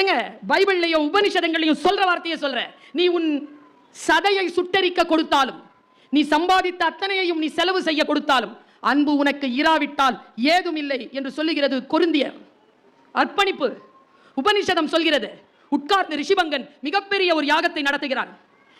ஏங்க பைபிள்லையும் உபனிஷதங்களையும் சொல்ற வார்த்தையை சொல்ற நீ உன் சதையை சுட்டரிக்க கொடுத்தாலும் நீ சம்பாதித்த அத்தனையையும் நீ செலவு செய்ய கொடுத்தாலும் அன்பு உனக்கு இராவிட்டால் ஏதும் இல்லை என்று சொல்லுகிறது கொருந்திய அர்ப்பணிப்பு உபனிஷதம் சொல்கிறது உட்கார்ந்து ரிஷிபங்கன் மிகப்பெரிய ஒரு யாகத்தை நடத்துகிறான்.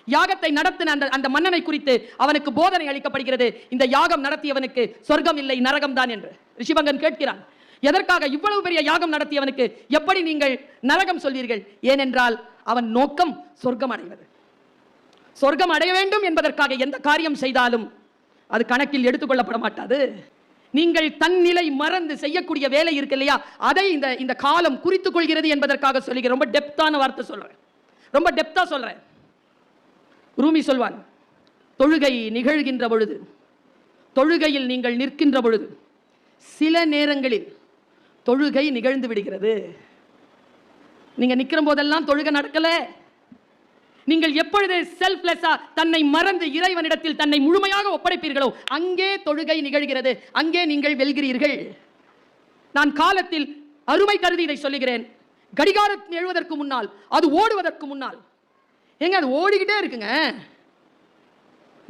யாகத்தை நடத்தின அந்த அந்த மன்னனை குறித்து அவனுக்கு போதனை அளிக்கப்படுகிறது. இந்த யாகம் நடத்தியவனுக்கு சொர்க்கம் இல்லை நரகம் தான் என்று ரிஷிபங்கன் கேட்கிறான். எதற்காக இவ்வளவு பெரிய யாகம் நடத்தியவனுக்கு எப்படி நீங்கள் நரகம் சொல்வீர்கள்? ஏனென்றால் அவன் நோக்கம் சொர்க்கம் அடைவது. சொர்க்கம் அடைய வேண்டும் என்பதற்காக எந்த காரியம் செய்தாலும் அது கணக்கில் எடுத்துக்கொள்ளப்பட மாட்டாது. நீங்கள் தன்னிலை மறந்து செய்யக்கூடிய வேலை இருக்கு இல்லையா? அதை இந்த இந்த காலம் குறித்துக் கொள்கிறது என்பதற்காக சொல்லுகிறேன். ரொம்ப டெப்தான வார்த்தை சொல்றேன். ரொம்ப டெப்தா சொல்றேன். ரூமி சொல்வான் தொழுகை நிகழ்கின்ற பொழுது தொழுகையில் நீங்கள் நிற்கின்ற பொழுது சில நேரங்களில் தொழுகை நிகழ்ந்து விடுகிறது. நீங்கள் நிற்கிற போதெல்லாம் தொழுகை நடக்கலை. நீங்கள் எப்பொழுது செல்ஃப்லெஸ்ஸா தன்னை மறந்து இறைவனிடத்தில் தன்னை முழுமையாக ஒப்படைப்பீர்களோ அங்கே தொழுகை நிகழ்கிறது. அங்கே நீங்கள் வெல்கிறீர்கள். நான் காலத்தில் அருமை கருதி இதை சொல்லுகிறேன். கடிகாரம் எழுவதற்கு முன்னால் அது ஓடுவதற்கு முன்னால். ஏங்க அது ஓடிக்கிட்டே இருக்குங்க.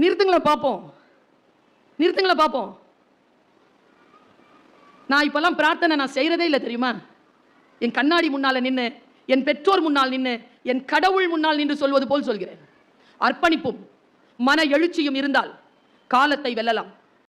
நிறுத்துங்களை பார்ப்போம். நிறுத்துங்களை பார்ப்போம். நான் இப்பெல்லாம் பிரார்த்தனை நான் செய்கிறதே இல்லை தெரியுமா? என் கண்ணாடி முன்னால் நின்று என் பெற்றோர் முன்னால் நின்று என் கடவுள் முன்னால் நின்று சொல்வது போல் சொல்கிறேன். அர்ப்பணிப்பும் மன எழுச்சியும் இருந்தால் காலத்தை வெல்லலாம்.